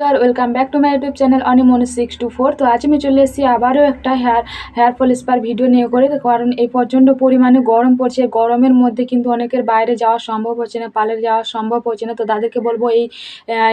নমস্কার welcome back to my YouTube channel অনিমনি six two four তো আজ আমি চলে এসেছি আবারও একটা হেয়ার হেয়ার ফল স্পার ভিডিও নিয়ে করে, কারণ এই প্রচণ্ড পরিমাণে গরম পড়ছে। গরমের মধ্যে কিন্তু অনেকের বাইরে যাওয়া সম্ভব হচ্ছে না, পার্লারে যাওয়া সম্ভব হচ্ছে না। তো তাদেরকে বলব, এই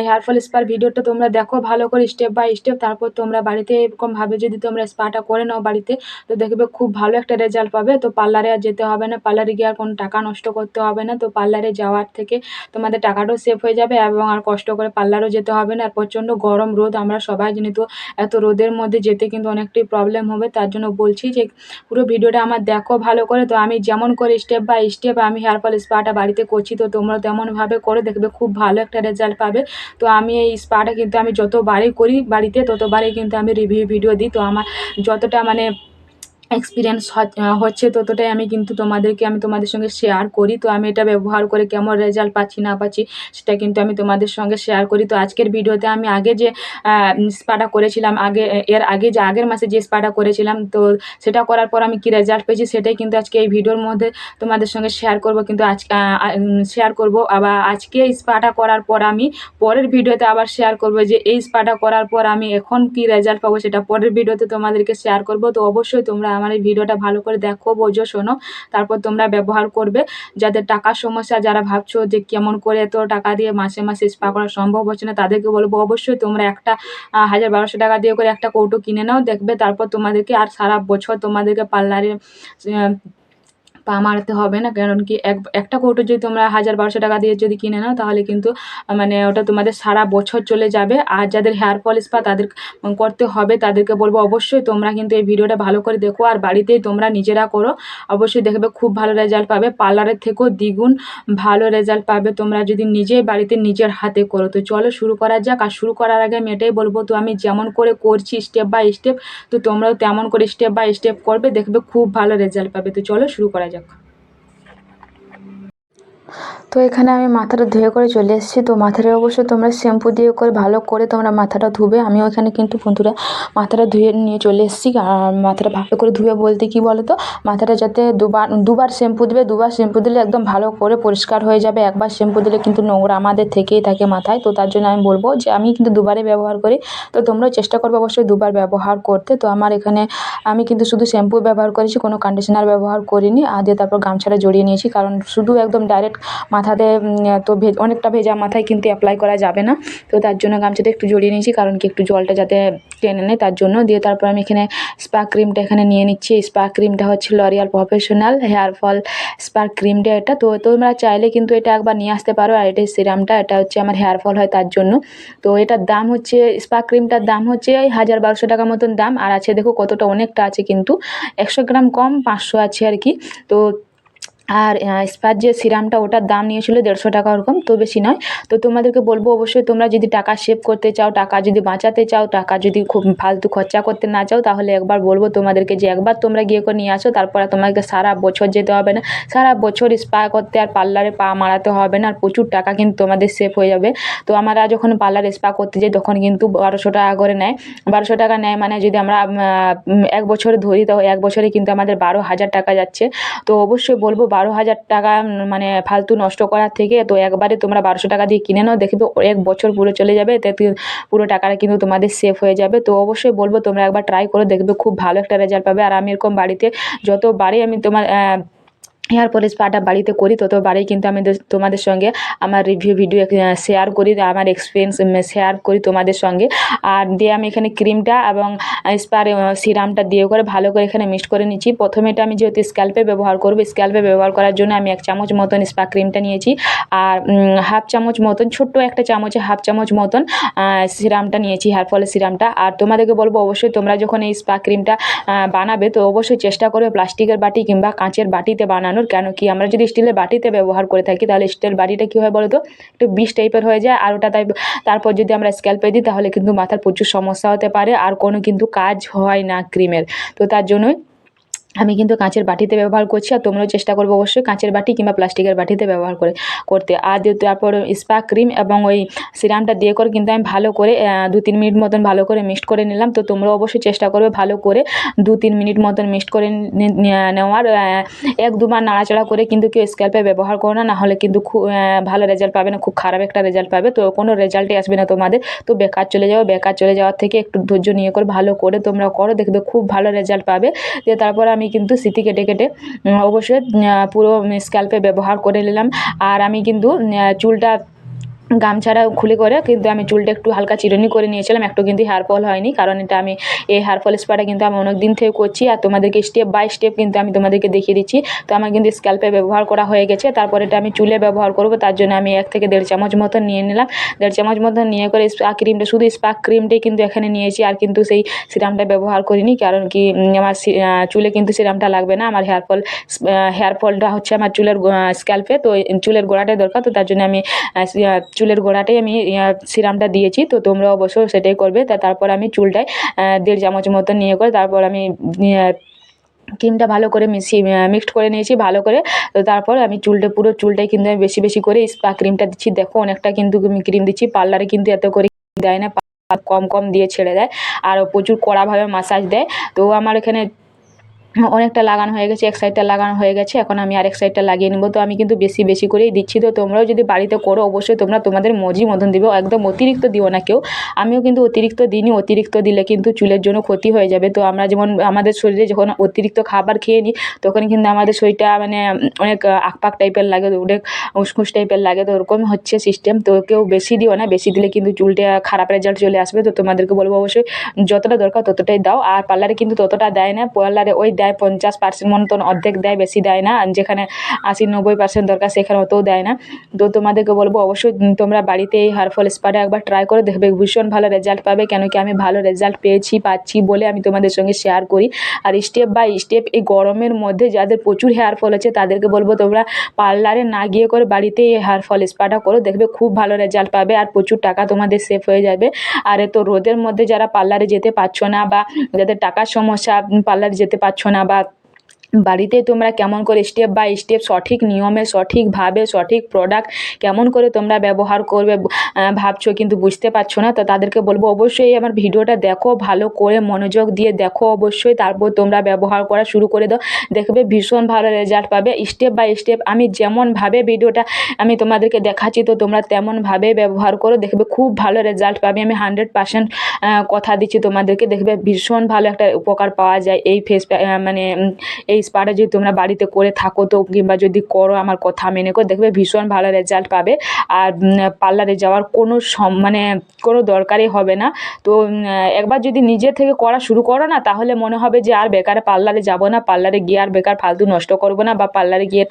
হেয়ার ফল স্পার ভিডিওটা তোমরা দেখো ভালো করে স্টেপ বাই স্টেপ তারপর তোমরা বাড়িতে এরকমভাবে যদি তোমরা স্পাটা করে নাও বাড়িতে, তো দেখবে খুব ভালো একটা রেজাল্ট পাবে। তো পার্লারে আর যেতে হবে না, পার্লারে গিয়ে আর কোনো টাকা নষ্ট করতে হবে না। তো পার্লারে যাওয়ার থেকে তোমাদের টাকাটাও সেভ হয়ে যাবে এবং আর কষ্ট করে পার্লারও যেতে হবে না। আর প্রচণ্ড গরম রোদ, আমরা সবাই জানি তো এত রোদের মধ্যে যেতে কিন্তু অনেকটাই প্রবলেম হবে, তার জন্য বলছি যে পুরো ভিডিওটা আমার দেখো ভালো করে। তো আমি যেমন করে স্টেপ বাই স্টেপ আমি হেয়ার ফল স্পাটা বাড়িতে করছি, তো তোমরা তেমনভাবে করে দেখবে, খুব ভালো একটা রেজাল্ট পাবে। তো আমি এই স্পাটা কিন্তু আমি যতবারই করি বাড়িতে, ততবারই কিন্তু আমি রিভিউ ভিডিও দিই। তো আমার যতটা মানে এক্সপিরিয়েন্স হচ্ছে, ততটাই আমি কিন্তু তোমাদেরকে, আমি তোমাদের সঙ্গে শেয়ার করি। তো আমি এটা ব্যবহার করে কেমন রেজাল্ট পাচ্ছি, না পাচ্ছি, সেটা কিন্তু আমি তোমাদের সঙ্গে শেয়ার করি। তো আজকের ভিডিওতে আমি আগে যে স্পাটা করেছিলাম, আগে, এর আগে যে আগের মাসে যে স্পাটা করেছিলাম, তো সেটা করার পর আমি কী রেজাল্ট পেয়েছি, সেটাই কিন্তু আজকে এই ভিডিওর মধ্যে তোমাদের সঙ্গে শেয়ার করব। কিন্তু আজ শেয়ার করব। আবার আজকে এই স্পাটা করার পর আমি পরের ভিডিওতে আবার শেয়ার করব যে, এই স্পাটা করার পর আমি এখন কি রেজাল্ট পাবো, সেটা পরের ভিডিওতে তোমাদেরকে শেয়ার করব। তো অবশ্যই তোমরা আমার এই ভিডিওটা ভালো করে দেখো, বোঝো, শোনো, তারপর তোমরা ব্যবহার করবে। যাদের টাকার সমস্যা যারা ভাবছ যে কেমন করে এত টাকা দিয়ে মাসে মাসে স্পা করা সম্ভব হচ্ছে না, তাদেরকে বলব, অবশ্যই তোমরা একটা হাজার বারোশো টাকা দিয়ে করে একটা কৌটো কিনে নাও, দেখবে তারপর তোমাদেরকে আর সারা বছর তোমাদেরকে পার্লারে পা মারতে হবে না। কারণ কি এক, একটা কৌটো যদি তোমরা হাজার বারোশো টাকা দিয়ে যদি কিনে নাও, তাহলে কিন্তু মানে ওটা তোমাদের সারা বছর চলে যাবে। আর যাদের হেয়ার ফল স্পা তাদের করতে হবে, তাদেরকে বলব অবশ্যই তোমরা কিন্তু এই ভিডিওটা ভালো করে দেখো। আর বাড়িতেই তোমরা নিজেরা করো। অবশ্যই দেখবে খুব ভালো রেজাল্ট পাবে। পার্লারের থেকেও দ্বিগুণ ভালো রেজাল্ট পাবে তোমরা যদি নিজেই বাড়িতে নিজের হাতে করো। তো চলো শুরু করা যাক। আর শুরু করার আগে আমি এটাই বলব, তো আমি যেমন করে করছি স্টেপ বাই স্টেপ তো তোমরাও তেমন করে স্টেপ বাই স্টেপ করবে, দেখবে খুব ভালো রেজাল্ট পাবে। তো চলো শুরু করা যাক তো এখানে আমি মাথাটা ধুয়ে করে চলে এসেছি। তো মাথাটা অবশ্যই তোমরা শ্যাম্পু দিয়ে করে ভালো করে তোমরা মাথাটা ধুবে। আমি এখানে কিন্তু বন্ধুরা মাথাটা ধুয়ে নিয়ে চলে এসেছি। আর মাথাটা ভালো করে ধুয়ে বলতে কি বলো তো মাথাটা যাতে দুবার দুবার শ্যাম্পু দেবে, দুবার শ্যাম্পু দিলে একদম ভালো করে পরিষ্কার হয়ে যাবে। একবার শ্যাম্পু দিলে কিন্তু নোংরা আমাদের থেকেই থাকে মাথায়। তো তার জন্য আমি বলব যে আমি কিন্তু দুবারে ব্যবহার করি। তো তোমরাও চেষ্টা করবে অবশ্যই দুবার ব্যবহার করতে। তো আমার এখানে আমি কিন্তু শুধু শ্যাম্পু ব্যবহার করেছি, কোনো কন্ডিশনার ব্যবহার করিনি। আর দিয়ে তারপর গামছাটা জড়িয়ে নিয়েছি। কারণ শুধু একদম ডাইরেক্ট মাথাতে তো অনেকটা ভেজা মাথায় কিন্তু অ্যাপ্লাই করা যাবে না। তো তার জন্য গামছাটা একটু জড়িয়ে নিয়েছি, কারণ কি একটু জলটা যাতে টেনে নেয় তার জন্য। দিয়ে তারপর আমি এখানে স্পা ক্রিমটা এখানে নিয়ে নিচ্ছি। স্পা ক্রিমটা হচ্ছে L'Oreal professional hair fall spa ক্রিমটা এটা। তো তোমরা চাইলে কিন্তু এটা একবার নিয়ে আসতে পারো, আর এটাই সিরামটা এটা হচ্ছে আমার হেয়ার ফল হয় তার জন্য। তো এটার দাম হচ্ছে স্পা ক্রিমটার দাম হচ্ছে ওই হাজার বারোশো টাকা মতন দাম। আর আছে দেখো কতটা, অনেকটা আছে কিন্তু। একশো গ্রাম কম, পাঁচশো আছে আর কি। তো আর স্পার যে সিরামটা ওটার দাম নিয়েছিল দেড়শো টাকা ওরকম, তো বেশি নয়। তো তোমাদেরকে বলব অবশ্যই তোমরা যদি টাকা সেভ করতে চাও, টাকা যদি বাঁচাতে চাও, টাকা যদি খুব ফালতু খরচা করতে না চাও, তাহলে একবার বলব তোমাদেরকে যে একবার তোমরা গিয়ে করে নিয়ে আসো, তারপরে তোমাকে সারা বছর যেতে হবে না। সারা বছর স্পা করতে আর পার্লারে পা মারাতে হবে না, আর প্রচুর টাকা কিন্তু তোমাদের সেভ হয়ে যাবে। তো আমরা যখন পার্লারে স্পা করতে যাই, তখন কিন্তু বারোশো টাকা করে নেয়। বারোশো টাকা নেয় মানে যদি আমরা এক বছরে ধরি, তো এক বছরে কিন্তু আমাদের বারো হাজার টাকা যাচ্ছে। তো অবশ্যই বলব বারো হাজার টাকা মানে ফালতু নষ্ট করার থেকে তো একবারে তোমরা বারোশো টাকা দিয়ে কিনে নাও, দেখবে এক বছর পুরো চলে যাবে এতে পুরো টাকাটা কিন্তু তোমাদের সেফ হয়ে যাবে। তো অবশ্যই বলব তোমরা একবার ট্রাই করে, দেখবে খুব ভালো একটা রেজাল্ট পাবে। আর আমি এরকম বাড়িতে যতবারই আমি তোমার পলিশ স্পাটা বাড়িতে করি ততবারই কিন্তু আমি তোমাদের সঙ্গে আমার রিভিউ ভিডিও শেয়ার করি, আমার এক্সপিরিয়েন্স শেয়ার করি তোমাদের সঙ্গে। আর দিয়ে আমি এখানে ক্রিমটা এবং স্পার সিরামটা দিয়ে করে ভালো করে এখানে মিক্সড করে নিচ্ছি। প্রথমে এটা আমি যেহেতু স্ক্যাল্পে ব্যবহার করব স্ক্যাল্পে ব্যবহার করার জন্য আমি এক চামচ মতন স্পা ক্রিমটা নিয়েছি। আর হাফ চামচ মতন, ছোট্ট একটা চামচে হাফ চামচ মতন সিরামটা নিয়েছি হেয়ার ফলের সিরামটা আর তোমাদেরকে বলব অবশ্যই তোমরা যখন এই স্পা ক্রিমটা বানাবে, তো অবশ্যই চেষ্টা করবে প্লাস্টিকের বাটি কিংবা কাঁচের বাটিতে বানানো বানানোর কেন কি? আমরা যদি স্টিলের বাটিতে ব্যবহার করে থাকি, তাহলে স্টিলের বাটিটা কী হয় বলতো? একটু বিষ টাইপের হয়ে যায়, আর ওটা তাই তারপর যদি আমরা স্ক্যাল্পে দিই, তাহলে কিন্তু মাথার প্রচুর সমস্যা হতে পারে, আর কোনো কিন্তু কাজ হয় না ক্রিমের তো তার জন্যই আমি কিন্তু কাঁচের বাটিতে ব্যবহার করছি আর তোমরাও চেষ্টা করব অবশ্যই কাঁচের বাটি কিংবা প্লাস্টিকের বাটিতে ব্যবহার করে, করতে। আর তারপর স্পা ক্রিম এবং ওই সিরামটা দিয়ে করে কিন্তু আমি ভালো করে দু তিন মিনিট মতন ভালো করে মিক্সড করে নিলাম। তো তোমরাও অবশ্যই চেষ্টা করবে ভালো করে দু তিন মিনিট মতন মিক্সড করে নেওয়ার। এক দুবার নাড়াচাড়া করে কিন্তু কেউ স্ক্যাল্পে ব্যবহার করো না, নাহলে কিন্তু খুব ভালো রেজাল্ট পাবে না, খুব খারাপ একটা রেজাল্ট পাবে। তো কোনো রেজাল্টই আসবে না তোমাদের। তো বেকার চলে যাবে বেকার চলে যাওয়ার থেকে একটু ধৈর্য নিয়ে করে ভালো করে তোমরা করো, দেখবে খুব ভালো রেজাল্ট পাবে। দিয়ে তারপর আমি কিন্তু সিটি কেটে কেটে অবশ্যই পুরো স্ক্যাল্পে ব্যবহার করে নিলাম। আর আমি কিন্তু চুলটা গামছাটা খুলে করে, কিন্তু আমি চুলটা একটু হালকা চিরুনি করে নিয়েছিলাম, একটু কিন্তু হেয়ার ফল হয়নি, কারণ এটা আমি এই হেয়ার ফল স্পাটা কিন্তু আমি অনেক দিন থেকে করছি, আর তোমাদেরকে স্টেপ বাই স্টেপ কিন্তু আমি তোমাদেরকে দেখিয়ে দিচ্ছি। তো আমার কিন্তু স্ক্যাল্পে ব্যবহার করা হয়ে গেছে, তারপর এটা আমি চুলে ব্যবহার করব, তার জন্য আমি এক থেকে দেড় চামচ মতন নিয়ে নিলাম। দেড় চামচ মতন নিয়ে করে স্পা ক্রিমটা শুধু স্পা ক্রিমটাই কিন্তু এখানে নিয়েছি, আর কিন্তু সেই সিরামটা ব্যবহার করিনি, কারণ কি আমার চুলে কিন্তু সিরামটা লাগবে না, আমার হেয়ার ফল হেয়ার ফলটা হচ্ছে আমার চুলের স্ক্যাল্পে তো, চুলের গোড়াটাই দরকার, তো তার জন্য আমি চুলের গোড়াটাই আমি সিরামটা দিয়েছি, তো তোমরা অবশ্যই সেটাই করবে। তা তারপর আমি চুলটায় দেড় চামচ মতন নিয়ে করে তারপর আমি ক্রিমটা ভালো করে মিশিয়ে মিক্সড করে নিয়েছি ভালো করে। তো তারপর আমি চুলটা, পুরো চুলটাই কিন্তু আমি বেশি বেশি করে স্পা ক্রিমটা দিচ্ছি। দেখো অনেকটা কিন্তু ক্রিম দিচ্ছি, পার্লারে কিন্তু এত করে দেয় না কম কম দিয়ে ছেড়ে দেয়। আর প্রচুর কড়াভাবে মাসাজ দেয়। তো আমার এখানে অনেকটা লাগানো হয়ে গেছে, এক সাইডটা লাগানো হয়ে গেছে, এখন আমি আর এক সাইডটা লাগিয়ে নেব। তো আমি কিন্তু বেশি বেশি করেই দিচ্ছি। তো তোমরাও যদি বাড়িতে করো, অবশ্যই তোমরা তোমাদের মজি মতন দিবে। একদম অতিরিক্ত দিও না কেউ। আমিও কিন্তু অতিরিক্ত দিইনি, অতিরিক্ত দিলে কিন্তু চুলের জন্য ক্ষতি হয়ে যাবে। তো আমরা যেমন, আমাদের শরীরে যখন অতিরিক্ত খাবার খেয়ে নিই, তখন কিন্তু আমাদের শরীরটা মানে অনেক আকপাক টাইপের লাগে অনেক উসখুস টাইপের লাগে। তো ওরকম হচ্ছে সিস্টেম তো কেউ বেশি দিও না, বেশি দিলে কিন্তু চুলটা খারাপ রেজাল্ট চলে আসবে। তো তোমাদেরকে বলব অবশ্যই, যতটা দরকার ততটাই দাও। আর পার্লারে কিন্তু ততটা দেয় না। পার্লারে ওই দেয়, পঞ্চাশ পার্সেন্ট মতন অর্ধেক দেয়, বেশি দেয় না। যেখানে আশি, নব্বই পার্সেন্ট দরকার, সেখানে অতও দেয় না। তো তোমাদেরকে বলব, অবশ্যই তোমরা বাড়িতে এই হেয়ার ফল স্পাটা একবার ট্রাই করে দেখবে। ভীষণ ভালো রেজাল্ট পাবে, কেন কি আমি ভালো রেজাল্ট পেয়েছি, পাচ্ছি বলে আমি তোমাদের সঙ্গে শেয়ার করি। আর স্টেপ বাই স্টেপ এই গরমের মধ্যে যাদের প্রচুর হেয়ার ফল আছে, তাদেরকে বলব, তোমরা পার্লারে না গিয়ে করে বাড়িতে এই হেয়ার ফল স্পাটা করো, দেখবে খুব ভালো রেজাল্ট পাবে। আর প্রচুর টাকা তোমাদের সেভ হয়ে যাবে। আর তো রোদের মধ্যে যারা পার্লারে যেতে পারছ না, বা যাদের টাকার সমস্যা পার্লারে যেতে পারছ না বা বাড়িতে তোমরা কেমন করে স্টেপ বাই স্টেপ সঠিক নিয়মে সঠিকভাবে সঠিক প্রোডাক্ট কেমন করে তোমরা ব্যবহার করবে ভাবছ কিন্তু বুঝতে পারছ না তো তাদেরকে বলব অবশ্যই আমার ভিডিওটা দেখো ভালো করে মনোযোগ দিয়ে দেখো অবশ্যই তারপর তোমরা ব্যবহার করা শুরু করে দাও দেখবে ভীষণ ভালো রেজাল্ট পাবে। স্টেপ বাই স্টেপ আমি যেমনভাবে ভিডিওটা আমি তোমাদেরকে দেখাচ্ছি তো তোমরা তেমনভাবে ব্যবহার করো দেখবে খুব ভালো রেজাল্ট পাবে। আমি হান্ড্রেড পার্সেন্ট কথা দিচ্ছি তোমাদেরকে দেখবে ভীষণ ভালো একটা উপকার পাওয়া যায় এই ফেস মানে উম, এই স্পাটা যদি তোমরা বাড়িতে করে থাকো তো, কিংবা যদি করো আমার কথা মেনে করো, দেখবে ভীষণ ভালো রেজাল্ট পাবে। আর পার্লারে যাওয়ার কোনো সম মানে কোনো দরকারই হবে না। তো একবার যদি নিজে থেকে করা শুরু করো না, তাহলে মনে হবে যে আর বেকার পার্লারে যাব না। পার্লারে গিয়ে আর বেকার ফালতু নষ্ট করব না, বা পার্লারে গিয়ে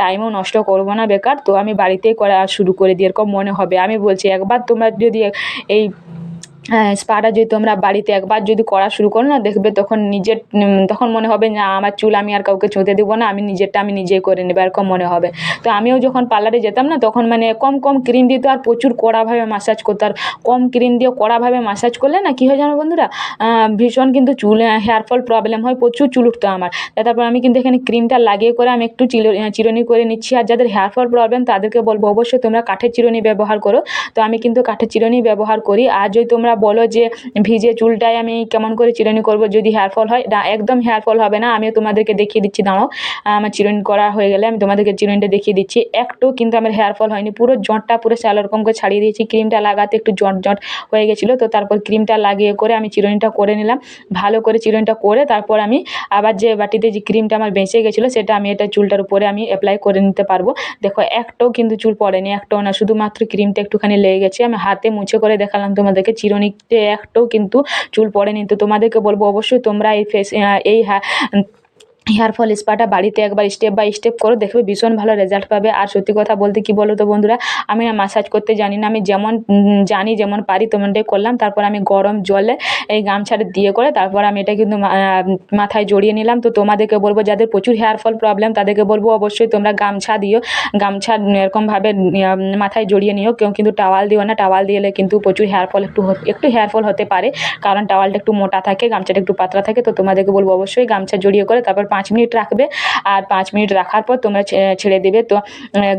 টাইমও নষ্ট করব না বেকার। তো আমি বাড়িতেই করা শুরু করে দিই, এরকম মনে হবে। আমি বলছি, একবার তোমরা যদি এই স্পাটা যদি তোমরা বাড়িতে একবার যদি করা শুরু করো না, দেখবে তখন নিজের তখন মনে হবে না, আমার চুল আমি আর কাউকে ছুঁতে দেবো না, আমি নিজেরটা আমি নিজেই করে নেব। এরকম মনে হবে। তো আমিও যখন পার্লারে যেতাম না, তখন মানে কম কম ক্রিম দিত আর প্রচুর কড়াভাবে মাসাজ করতো আর কম ক্রিম দিয়ে কড়াভাবে মাসাজ করলে না, কী হয় জানো বন্ধুরা? ভীষণ কিন্তু চুল হেয়ার ফল প্রবলেম হয়, প্রচুর চুল উঠতো আমার। তারপর আমি কিন্তু এখানে ক্রিমটা লাগিয়ে করে আমি একটু চিরুনি করে নিচ্ছি। আর যাদের হেয়ার ফল প্রবলেম তাদেরকে বলব, অবশ্যই তোমরা কাঠের চিরুনি ব্যবহার করো। তো আমি কিন্তু কাঠের চিরুনি ব্যবহার করি। আর যদি তোমরা বলো যে ভিজে চুলটায় আমি কেমন করে চিরুনি করব যদি হেয়ার ফল হয়? না, একদম হেয়ার ফল হবে না, আমিও তোমাদেরকে দেখিয়ে দিচ্ছি, দাঁড়াও। আমার চিরুনি করা হয়ে গেলে আমি তোমাদেরকে চিরুনিটা দেখিয়ে দিচ্ছি। একটু কিন্তু আমার হেয়ার ফল হয়নি, পুরো জটটা, পুরো স্যালো করে ছাড়িয়ে দিয়েছি। ক্রিমটা লাগাতে একটু জট জট হয়ে গেছিল, তো তারপর ক্রিমটা লাগিয়ে করে আমি চিরুনিটা করে নিলাম। ভালো করে চিরুনিটা করে তারপর আমি আবার যে বাটিতে যে ক্রিমটা আমার বেঁচে গেছিল, সেটা আমি এটা চুলটার উপরে আমি অ্যাপ্লাই করে নিতে পারব। দেখো, একটাও কিন্তু চুল পড়েনি, একটাও না, শুধুমাত্র ক্রিমটা একটুখানি লেগে গেছে। আমি হাতে মুছে করে দেখালাম তোমাদেরকে চিরুনিতে একটাও কিন্তু চুল পড়েনি। তো তোমাদেরকে বলব অবশ্যই তোমরা এই ফেস এই হেয়ার ফল স্পাটা বাড়িতে একবার স্টেপ বাই স্টেপ করো দেখবে ভীষণ ভালো রেজাল্ট পাবে। আর সত্যি কথা বলতে কি বলো তো বন্ধুরা, আমি না মাসাজ করতে জানি না, আমি যেমন জানি যেমন পারি তেমনটাই করলাম। তারপর আমি গরম জলে এই গামছাটা দিয়ে করে তারপর আমি এটা কিন্তু মাথায় জড়িয়ে নিলাম। তো তোমাদেরকে বলব, যাদের প্রচুর হেয়ার ফল প্রবলেম তাদেরকে বলব অবশ্যই তোমরা গামছা দিও। গামছা এরকমভাবে মাথায় জড়িয়ে নিও। কেউ কিন্তু টাওয়াল দিও না। টাওয়াল দিলে কিন্তু প্রচুর হেয়ার ফল একটু একটু হেয়ার ফল হতে পারে। কারণ টাওয়ালটা একটু মোটা থাকে, গামছাটা একটু পাতলা থাকে। তো তোমাদেরকে বলব অবশ্যই গামছা জড়িয়ে করে তারপর পাঁচ মিনিট রাখবে। আর পাঁচ মিনিট রাখার পর তোমরা ছেড়ে দেবে। তো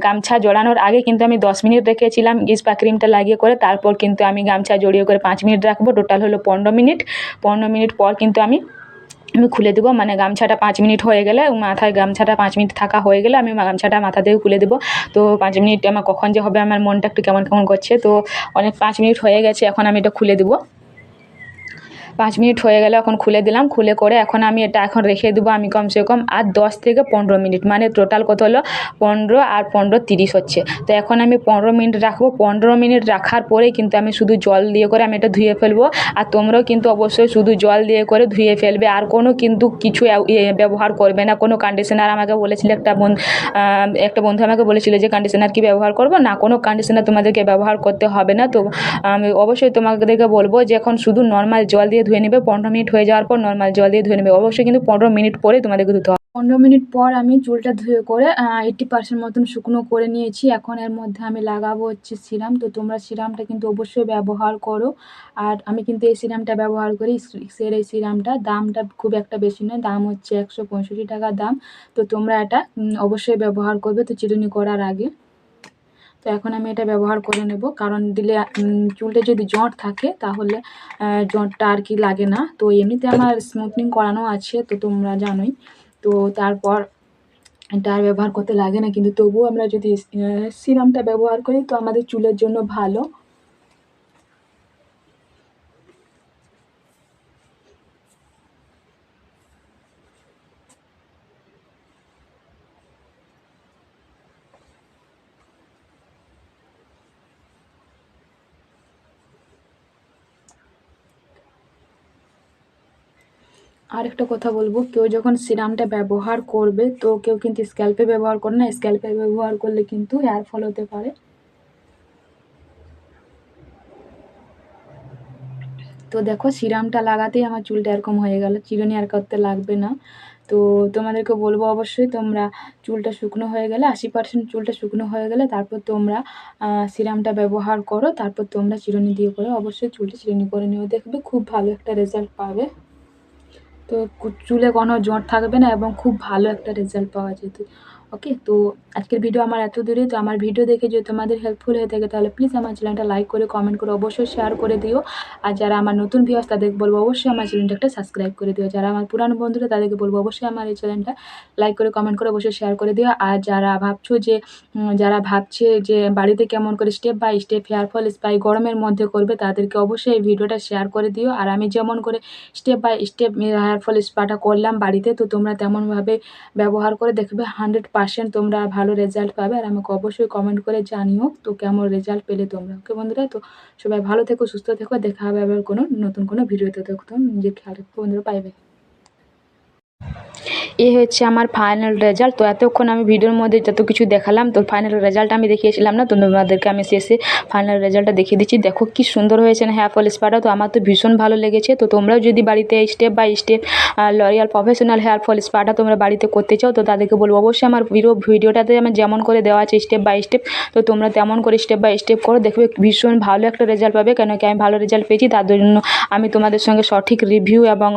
গামছা জড়ানোর আগে কিন্তু আমি দশ মিনিট রেখেছিলাম ইস্পা ক্রিমটা লাগিয়ে করে। তারপর কিন্তু আমি গামছা জড়িয়ে করে পাঁচ মিনিট রাখব। টোটাল হলো পনেরো মিনিট। পনেরো মিনিট পর কিন্তু আমি আমি খুলে দেবো। মানে গামছাটা পাঁচ মিনিট হয়ে গেলে মাথায় গামছাটা পাঁচ মিনিট থাকা হয়ে গেলে আমি গামছাটা মাথা থেকে খুলে দেবো। তো পাঁচ মিনিট আমার কখন যে হবে, আমার মনটা একটু কেমন কেমন করছে। তো অনেক পাঁচ মিনিট হয়ে গেছে। এখন আমি এটা খুলে দেবো। পাঁচ মিনিট হয়ে গেলে, এখন খুলে দিলাম। খুলে করে এখন আমি এটা এখন রেখে দেবো আমি কমসে কম আর দশ থেকে পনেরো মিনিট। মানে টোটাল কত হলো? পনেরো আর পনেরো তিরিশ হচ্ছে। তো এখন আমি পনেরো মিনিট রাখব। পনেরো মিনিট রাখার পরেই কিন্তু আমি শুধু জল দিয়ে করে আমি এটা ধুয়ে ফেলব। আর তোমরাও কিন্তু অবশ্যই শুধু জল দিয়ে করে ধুয়ে ফেলবে। আর কোনো কিন্তু কিছু ব্যবহার করবে না। কোনো কন্ডিশনার আমাকে বলেছিল একটা একটা বন্ধু আমাকে বলেছিল যে কন্ডিশনার কি ব্যবহার করব? না, কোনো কন্ডিশনার তোমাদেরকে ব্যবহার করতে হবে না। তো আমি অবশ্যই তোমাদেরকে বলব যে এখন শুধু নর্মাল জল দিয়ে ধুয়ে নেবে, পনেরো মিনিট হয়ে যাওয়ার পর নর্মাল জল দিয়ে ধুয়ে নেবে। অবশ্যই কিন্তু পনেরো মিনিট পরে তোমাদেরকে ধুতে হবে। পনেরো মিনিট পর আমি চুলটা ধুয়ে করে এইট্টি পার্সেন্ট মতন শুকনো করে নিয়েছি। এখন এর মধ্যে আমি লাগাবো হচ্ছে সিরাম। তো তোমরা সিরামটা কিন্তু অবশ্যই ব্যবহার করো। আর আমি কিন্তু এই সিরামটা ব্যবহার করি স্ট্রিক্সের এই সিরামটা। দামটা খুব একটা বেশি নয়, দাম হচ্ছে একশো পঁয়ষট্টি টাকা দাম। তো তোমরা এটা অবশ্যই ব্যবহার করবে। তো চিরুনি করার আগে। তো এখন আমি এটা ব্যবহার করে নেব। কারণ দিলে চুলে চুলটা যদি জট থাকে, তাহলে জটটা আর কি লাগে না। তো এমনিতে আমার স্মুথনিং করানো আছে, তো তোমরা জানোই। তো তারপর এটা আর ব্যবহার করতে লাগে না। কিন্তু তবুও আমরা যদি সিরামটা ব্যবহার করি, তো আমাদের চুলের জন্য ভালো। আর একটা কথা বলব, কেউ যখন সিরামটা ব্যবহার করবে, তো কেউ কিন্তু স্ক্যাল্পে ব্যবহার করে না, স্ক্যাল্পে ব্যবহার করলে কিন্তু হেয়ার ফল হতে পারে। তো দেখো, সিরামটা লাগাতেই আমার চুলটা এরকম হয়ে গেল, চিরুনি আর করতে লাগবে না। তো তোমাদেরকে বলব অবশ্যই, তোমরা চুলটা শুকনো হয়ে গেলে, আশি পার্সেন্ট চুলটা শুকনো হয়ে গেলে, তারপর তোমরা সিরামটা ব্যবহার করো, তারপর তোমরা চিরুনি দিয়ে করে অবশ্যই চুলটা চিরুনি করে নিও, দেখবে খুব ভালো একটা রেজাল্ট পাবে। তো চুলে কোনো জট থাকবে না এবং খুব ভালো একটা রেজাল্ট পাওয়া যেত। ওকে তো আজকের ভিডিও আমার এত দূরে তো আমার ভিডিও দেখে যদি তোমাদের হেল্পফুল হয়ে থাকে, তাহলে প্লিজ আমার চ্যানেলটা লাইক করে কমেন্ট করে অবশ্যই শেয়ার করে দিও। আর যারা আমার নতুন ভিউয়ার্স তাদেরকে বলব অবশ্যই আমার চ্যানেলটা একটা সাবস্ক্রাইব করে দিও। যারা আমার পুরানো বন্ধুরা, তাদেরকে বলব অবশ্যই আমার এই চ্যানেলটা লাইক করে কমেন্ট করে অবশ্যই শেয়ার করে দিও। আর যারা ভাবছ যে যারা ভাবছে যে বাড়িতে কেমন করে step by step hair fall spy গরমের মধ্যে করবে, তাদেরকে অবশ্যই এই ভিডিওটা শেয়ার করে দিও। আর আমি যেমন করে step by step hair fall স্পাটা করলাম বাড়িতে, তো তোমরা তেমনভাবে ব্যবহার করে দেখবে হান্ড্রেড পার্সেন্ট তোমরা ভালো রেজাল্ট পাবে। আর আমাকে অবশ্যই কমেন্ট করে জানিও তো কেমন রেজাল্ট পেলে তোমরা। ওকে বন্ধুরা? তো সবাই ভালো থেকো, সুস্থ থেকো। দেখা হবে আবার কোনো নতুন কোনো ভিডিওতে। দেখো নিজের খেয়াল রাখব বন্ধুরা। পাইবে এ হচ্ছে আমার ফাইনাল রেজাল্ট তো এতক্ষণ আমি ভিডিওর মধ্যে যত কিছু দেখালাম, তো ফাইনাল রেজাল্ট আমি দেখিয়েছিলাম না, তো তোমাদেরকে আমি শেষে ফাইনাল রেজাল্টটা দেখিয়ে দিচ্ছি। দেখো কি সুন্দর হয়েছে না হেয়ার ফল স্পাটা তো আমার তো ভীষণ ভালো লেগেছে। তো তোমরাও যদি বাড়িতে step by step L'Oreal professional hair fall স্পাটা তোমরা বাড়িতে করতে চাও, তো তাদেরকে বলব, অবশ্যই আমার ভিডিও ভিডিওটাতে আমার যেমন করে দেওয়া আছে স্টেপ বাই স্টেপ তো তোমরা তেমন করে স্টেপ বাই স্টেপ করো, দেখবে ভীষণ ভালো একটা রেজাল্ট পাবে। কেন কি আমি ভালো রেজাল্ট পেয়েছি, তার জন্য আমি তোমাদের সঙ্গে সঠিক রিভিউ এবং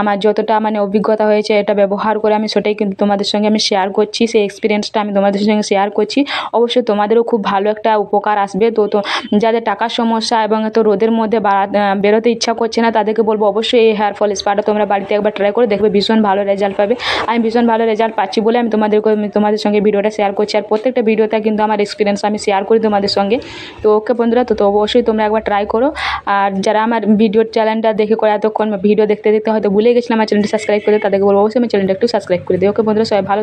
আমার যতটা মানে অভিজ্ঞতা হয়েছে, এটা ব্যবহার করে আমি সেটাই কিন্তু তোমাদের সঙ্গে আমি শেয়ার করছি। সেই এক্সপিরিয়েন্সটা আমি তোমাদের সঙ্গে শেয়ার করছি। অবশ্যই তোমাদেরও খুব ভালো একটা উপকার আসবে। তো তো যাদের টাকার সমস্যা এবং এত রোদের মধ্যে বেরোতে ইচ্ছা করছে না, তাদেরকে বলব অবশ্যই এই হেয়ার ফল স্পাটা তোমরা বাড়িতে একবার ট্রাই করে দেখবে। ভীষণ ভালো রেজাল্ট পাবে। আমি ভীষণ ভালো রেজাল্ট পাচ্ছি বলে আমি তোমাদেরকে তোমাদের সঙ্গে ভিডিওটা শেয়ার করছি। আর প্রত্যেকটা ভিডিওতে কিন্তু আমার এক্সপিরিয়েন্স আমি শেয়ার করি তোমাদের সঙ্গে। তো ওকে বন্ধুরা, তো তো অবশ্যই তোমরা একবার ট্রাই করো। আর যারা আমার ভিডিওর চ্যানেলটা দেখে করে এতক্ষণ ভিডিও দেখতে দেখতে হয়তো ভুলে গেছিলাম, আমার চ্যানেলটি সাবস্ক্রাইব করে তাদেরকে বলব অবশ্যই আমার চ্যানেলটা একটু সাবস্ক্রাইব করে দিও। ওকে বন্ধুরা সবাই ভালো